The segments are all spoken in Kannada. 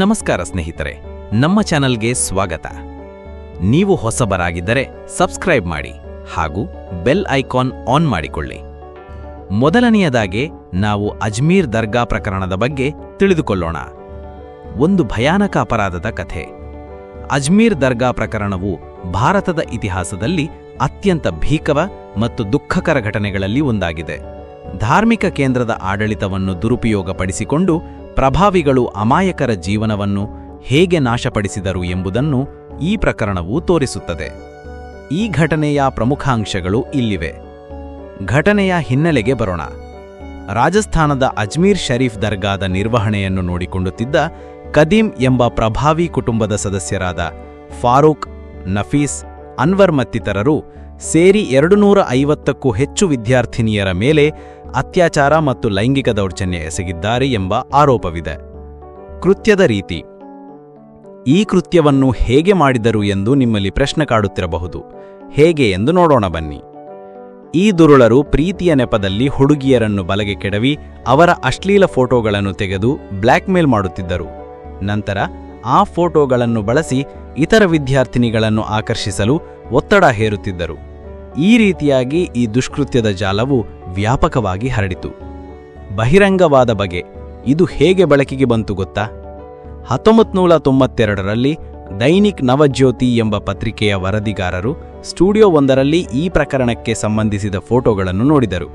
ನಮಸ್ಕಾರ ಸ್ನೇಹಿತರೆ, ನಮ್ಮ ಚಾನಲ್ಗೆ ಸ್ವಾಗತ. ನೀವು ಹೊಸಬರಾಗಿದ್ದರೆ ಸಬ್ಸ್ಕ್ರೈಬ್ ಮಾಡಿ ಹಾಗೂ ಬೆಲ್ ಐಕಾನ್ ಆನ್ ಮಾಡಿಕೊಳ್ಳಿ. ಮೊದಲನೆಯದಾಗಿ ನಾವು ಅಜ್ಮೀರ್ ದರ್ಗಾ ಪ್ರಕರಣದ ಬಗ್ಗೆ ತಿಳಿದುಕೊಳ್ಳೋಣ. ಒಂದು ಭಯಾನಕ ಅಪರಾಧದ ಕಥೆ. ಅಜ್ಮೀರ್ ದರ್ಗಾ ಪ್ರಕರಣವು ಭಾರತದ ಇತಿಹಾಸದಲ್ಲಿ ಅತ್ಯಂತ ಭೀಕವ ಮತ್ತು ದುಃಖಕರ ಘಟನೆಗಳಲ್ಲಿ ಒಂದಾಗಿದೆ. ಧಾರ್ಮಿಕ ಕೇಂದ್ರದ ಆಡಳಿತವನ್ನು ದುರುಪಯೋಗಪಡಿಸಿಕೊಂಡು ಪ್ರಭಾವಿಗಳು ಅಮಾಯಕರ ಜೀವನವನ್ನು ಹೇಗೆ ನಾಶಪಡಿಸಿದರು ಎಂಬುದನ್ನು ಈ ಪ್ರಕರಣವು ತೋರಿಸುತ್ತದೆ. ಈ ಘಟನೆಯ ಪ್ರಮುಖ ಅಂಶಗಳು ಇಲ್ಲಿವೆ. ಘಟನೆಯ ಹಿನ್ನೆಲೆಗೆ ಬರೋಣ. ರಾಜಸ್ಥಾನದ ಅಜ್ಮೀರ್ ಶರೀಫ್ ದರ್ಗಾದ ನಿರ್ವಹಣೆಯನ್ನು ನೋಡಿಕೊಂಡುತ್ತಿದ್ದ ಕದೀಂ ಎಂಬ ಪ್ರಭಾವಿ ಕುಟುಂಬದ ಸದಸ್ಯರಾದ ಫಾರೂಕ್, ನಫೀಸ್, ಅನ್ವರ್ ಮತ್ತಿತರರು ಸೇರಿ ಎರಡು ನೂರ ಐವತ್ತಕ್ಕೂ ಹೆಚ್ಚು ವಿದ್ಯಾರ್ಥಿನಿಯರ ಮೇಲೆ ಅತ್ಯಾಚಾರ ಮತ್ತು ಲೈಂಗಿಕ ದೌರ್ಜನ್ಯ ಎಸಗಿದ್ದಾರೆ ಎಂಬ ಆರೋಪವಿದೆ. ಕೃತ್ಯದ ರೀತಿ. ಈ ಕೃತ್ಯವನ್ನು ಹೇಗೆ ಮಾಡಿದರು ಎಂದು ನಿಮ್ಮಲ್ಲಿ ಪ್ರಶ್ನೆ ಕಾಡುತ್ತಿರಬಹುದು. ಹೇಗೆ ಎಂದು ನೋಡೋಣ ಬನ್ನಿ. ಈ ದುರುಳರು ಪ್ರೀತಿಯ ನೆಪದಲ್ಲಿ ಹುಡುಗಿಯರನ್ನು ಬಲಗೆ ಕೆಡವಿ ಅವರ ಅಶ್ಲೀಲ ಫೋಟೋಗಳನ್ನು ತೆಗೆದು ಬ್ಲ್ಯಾಕ್ಮೇಲ್ ಮಾಡುತ್ತಿದ್ದರು. ನಂತರ ಆ ಫೋಟೋಗಳನ್ನು ಬಳಸಿ ಇತರ ವಿದ್ಯಾರ್ಥಿನಿಗಳನ್ನು ಆಕರ್ಷಿಸಲು ಒತ್ತಡ ಹೇರುತ್ತಿದ್ದರು. ಈ ರೀತಿಯಾಗಿ ಈ ದುಷ್ಕೃತ್ಯದ ಜಾಲವು ವ್ಯಾಪಕವಾಗಿ ಹರಡಿತು. ಬಹಿರಂಗವಾದ ಬಗೆ, ಇದು ಹೇಗೆ ಬಳಕೆಗೆ ಬಂತು ಗೊತ್ತಾ? ಹತ್ತೊಂಬತ್ನೂರ ತೊಂಬತ್ತೆರಡರಲ್ಲಿ ದೈನಿಕ್ ನವಜ್ಯೋತಿ ಎಂಬ ಪತ್ರಿಕೆಯ ವರದಿಗಾರರು ಸ್ಟುಡಿಯೋ ಒಂದರಲ್ಲಿ ಈ ಪ್ರಕರಣಕ್ಕೆ ಸಂಬಂಧಿಸಿದ ಫೋಟೋಗಳನ್ನು ನೋಡಿದರು.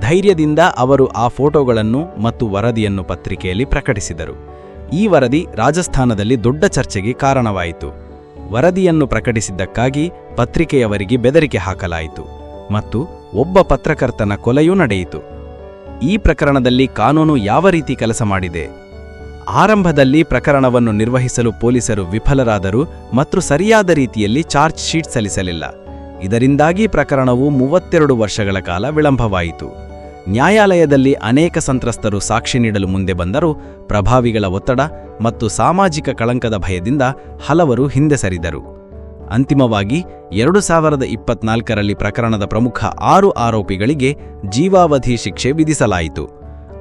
ಧೈರ್ಯದಿಂದ ಅವರು ಆ ಫೋಟೋಗಳನ್ನು ಮತ್ತು ವರದಿಯನ್ನು ಪತ್ರಿಕೆಯಲ್ಲಿ ಪ್ರಕಟಿಸಿದರು. ಈ ವರದಿ ರಾಜಸ್ಥಾನದಲ್ಲಿ ದೊಡ್ಡ ಚರ್ಚೆಗೆ ಕಾರಣವಾಯಿತು. ವರದಿಯನ್ನು ಪ್ರಕಟಿಸಿದ್ದಕ್ಕಾಗಿ ಪತ್ರಿಕೆಯವರಿಗೆ ಬೆದರಿಕೆ ಹಾಕಲಾಯಿತು ಮತ್ತು ಒಬ್ಬ ಪತ್ರಕರ್ತನ ಕೊಲೆಯೂ ನಡೆಯಿತು. ಈ ಪ್ರಕರಣದಲ್ಲಿ ಕಾನೂನು ಯಾವ ರೀತಿ ಕೆಲಸ ಮಾಡಿದೆ? ಆರಂಭದಲ್ಲಿ ಪ್ರಕರಣವನ್ನು ನಿರ್ವಹಿಸಲು ಪೊಲೀಸರು ವಿಫಲರಾದರು ಮತ್ತು ಸರಿಯಾದ ರೀತಿಯಲ್ಲಿ ಚಾರ್ಜ್ ಶೀಟ್ ಸಲ್ಲಿಸಲಿಲ್ಲ. ಇದರಿಂದಾಗಿ ಪ್ರಕರಣವು ಮೂವತ್ತೆರಡು ವರ್ಷಗಳ ಕಾಲ ವಿಳಂಬವಾಯಿತು. ನ್ಯಾಯಾಲಯದಲ್ಲಿ ಅನೇಕ ಸಂತ್ರಸ್ತರು ಸಾಕ್ಷಿ ನೀಡಲು ಮುಂದೆ ಬಂದರೂ ಪ್ರಭಾವಿಗಳ ಒತ್ತಡ ಮತ್ತು ಸಾಮಾಜಿಕ ಕಳಂಕದ ಭಯದಿಂದ ಹಲವರು ಹಿಂದೆ ಸರಿದರು. ಅಂತಿಮವಾಗಿ, ಎರಡು ಸಾವಿರದ ಇಪ್ಪತ್ನಾಲ್ಕರಲ್ಲಿ ಪ್ರಕರಣದ ಪ್ರಮುಖ ಆರು ಆರೋಪಿಗಳಿಗೆ ಜೀವಾವಧಿ ಶಿಕ್ಷೆ ವಿಧಿಸಲಾಯಿತು.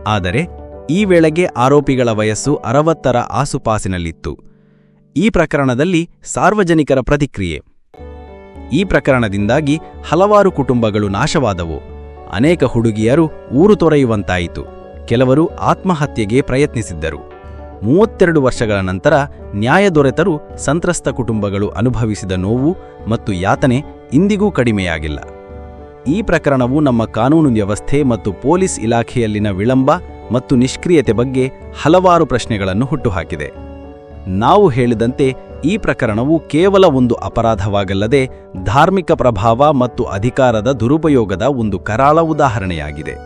ಆದರೆ, ಈ ವೇಳೆಗೆ ಆರೋಪಿಗಳ ವಯಸ್ಸು ಅರವತ್ತರ ಆಸುಪಾಸಿನಲ್ಲಿತ್ತು. ಈ ಪ್ರಕರಣದಲ್ಲಿ ಸಾರ್ವಜನಿಕರ ಪ್ರತಿಕ್ರಿಯೆ. ಈ ಪ್ರಕರಣದಿಂದಾಗಿ ಹಲವಾರು ಕುಟುಂಬಗಳು ನಾಶವಾದವು. ಅನೇಕ ಹುಡುಗಿಯರು ಊರು ತೊರೆಯುವಂತಾಯಿತು. ಕೆಲವರು ಆತ್ಮಹತ್ಯೆಗೆ ಪ್ರಯತ್ನಿಸಿದ್ದರು. ಮೂವತ್ತೆರಡು ವರ್ಷಗಳ ನಂತರ ನ್ಯಾಯ ದೊರೆತರೂ ಸಂತ್ರಸ್ತ ಕುಟುಂಬಗಳು ಅನುಭವಿಸಿದ ನೋವು ಮತ್ತು ಯಾತನೆ ಇಂದಿಗೂ ಕಡಿಮೆಯಾಗಿಲ್ಲ. ಈ ಪ್ರಕರಣವು ನಮ್ಮ ಕಾನೂನು ವ್ಯವಸ್ಥೆ ಮತ್ತು ಪೊಲೀಸ್ ಇಲಾಖೆಯಲ್ಲಿನ ವಿಳಂಬ ಮತ್ತು ನಿಷ್ಕ್ರಿಯತೆ ಬಗ್ಗೆ ಹಲವಾರು ಪ್ರಶ್ನೆಗಳನ್ನು ಹುಟ್ಟುಹಾಕಿದೆ. ನಾವು ಹೇಳಿದಂತೆ ಈ ಪ್ರಕರಣವು ಕೇವಲ ಒಂದು ಅಪರಾಧವಾಗಲ್ಲದೆ ಧಾರ್ಮಿಕ ಪ್ರಭಾವ ಮತ್ತು ಅಧಿಕಾರದ ದುರುಪಯೋಗದ ಒಂದು ಕರಾಳ ಉದಾಹರಣೆಯಾಗಿದೆ.